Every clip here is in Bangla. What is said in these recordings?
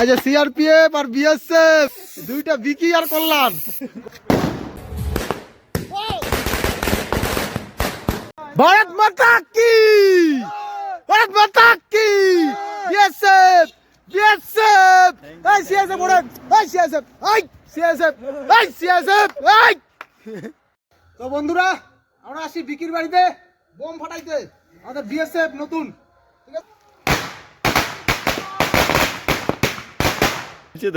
এই সিআরপিএফ আর বিএসএফ দুইটা বিকি আর কল্যাণ। ভারত মাতা কি? ভারত মাতা কি? বিএসএফ বিএসএফ এই সিএসএফ ওড়েন এই সিএসএফ এই সিএসএফ এই সিএসএফ এই। তো বন্ধুরা, আমরা আসি বিকির বাড়িতে, বোম ফাটাইতে। আমাদের বিএসএফ নতুন, ঠিক আছে?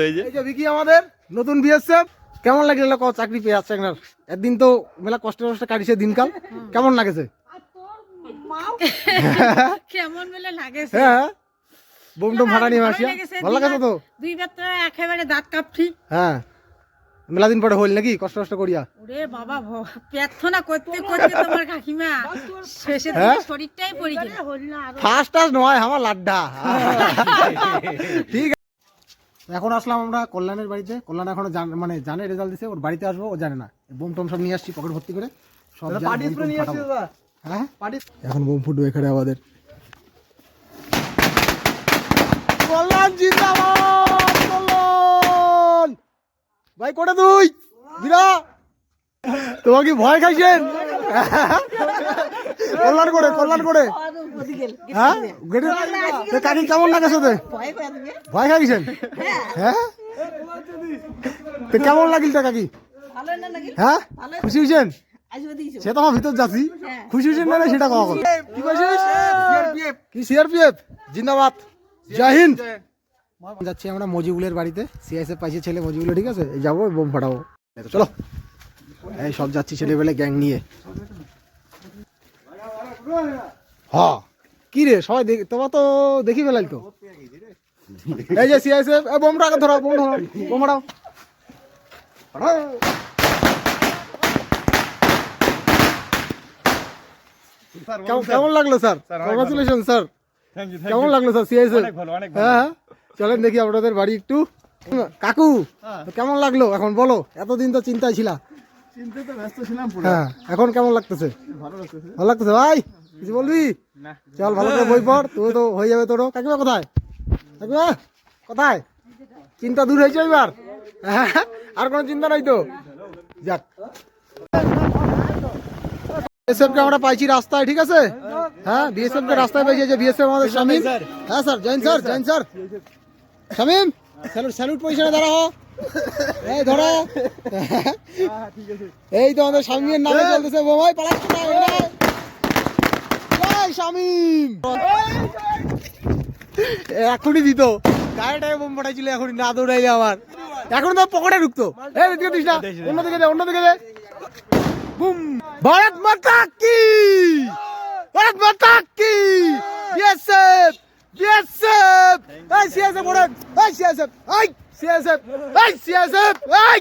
এই যে? বিকি আমাদের নতুন বিএসএফ কেমন লাগল ক চাকরি পেয়ে আপনার একদিন তো মেলা কষ্ট কষ্ট কাটিছে দিনকাল। কেমন লাগেছে? কেমন বলে লাগে হ্যাঁ বোম টোম ফাটানি মাসিয়া ভালো লাগেছে তো? দুই বার একেবারে দাঁত কাঁপছি। হ্যাঁ। মেলা দিন পরে হইল নাকি কষ্ট কষ্ট করিয়া? ওরে বাবা প্রার্থনা করতে করতে তোমার কাকিমা শেষে হ্যাঁ? তোমার শরীরটাই পড়ে গেল। ফার্স্ট টাস নয় আমার লাড্ডা। ঠিক এখন আসলাম আমরা কল্যাণের বাড়িতে। কল্যাণ এখনও জান- মানে জানে রেজাল্ট দিছে ওর বাড়িতে আসব ও জানে না। বোম টোম সব নিয়ে আসছি পকেট ভর্তি করে। সব হ্যাঁ? এখন বোম ফুটবে এখানে আমাদের। কল্যাণ জিন্দাবাদ কল্যাণ! ভাই কোটা তুই? বিরা তোমার কি ভয় খাইছেন? কল্যাণ করে কল্যাণ করে। হ্যাঁ? গেটে কাকি কেমন লাগেছে তো ভয় খাইছেন হ্যাঁ। তো কেমন লাগিল তা কাকি হ্যাঁ? খুশি হয়েছেন? সে তো আমার ভিতর যাচ্ছি। খুশি হয়েছেন না সেটা কওয়া কি কইছিস কি সিআরপিএফ? জিন্দাবাদ। জয় হিন্দ। যাচ্ছি আমরা মজিবুলের বাড়িতে। সিআইএসএফ পাইছে ছেলে মজিবুলে ঠিক আছে? এই যাব বোম ফাটাবো। চলো। এই সব যাচ্ছি ছেলেবেলে গ্যাং নিয়ে। হ্যাঁ। কি রে? সবাই দেখি তোমার তো দেখি ফেলাল তো। এই যে সিআইএসএফ এই বোমটা আগে ধরো বোম ধরো বোম। কেমন- লাগল স্যার? Congratulation sir. কেমন লাগল স্যার সিআইএসএফ হ্যাঁ হ্যাঁ। চলেন দেখি আপনাদের বাড়ি একটু। কাকু কেমন লাগল? এখন বলো এতদিন তো চিন্তায় ছিলা। হ্যাঁ এখন কেমন লাগতেছে? ভালো লাগতেছে। ভাই কিছু বলবি? চল ভালো করে বই পড় তুই তো হয়ে যাবে তোরও। কাকিমা কোথায়? কাকিমা কোথায়? চিন্তা দূর হয়েছে এবার। হ্যাঁ আর কোনো চিন্তা নাই তো? যাক। বিএসএফ কে আমরা পাইছি রাস্তায় ঠিক আছে? হ্যাঁ বিএসএফ কে রাস্তায় পাইছি যে বিএসএফ আমাদের শামিম হ্যাঁ sir join sir join sir salute salute পজিশনে দাঁড়াও। এই, ধরো। এই তো আমাদের শামিমের নামে চলতেছে বোমাই এখনই দিত। গাড়িটাকে বোম পাঠাইছিল, এখনই না দৌড়াইলে আমার এখন তো পকেটে ঢুকতো। এই দিস না অন্যদিকে দে অন্যদিকে বুম। ভারত মাতা কি? ভারত মাতা কি বিএসএফ ওড়েন এই সিএসএফ এই সিএসএফ এই সিএসএফ এই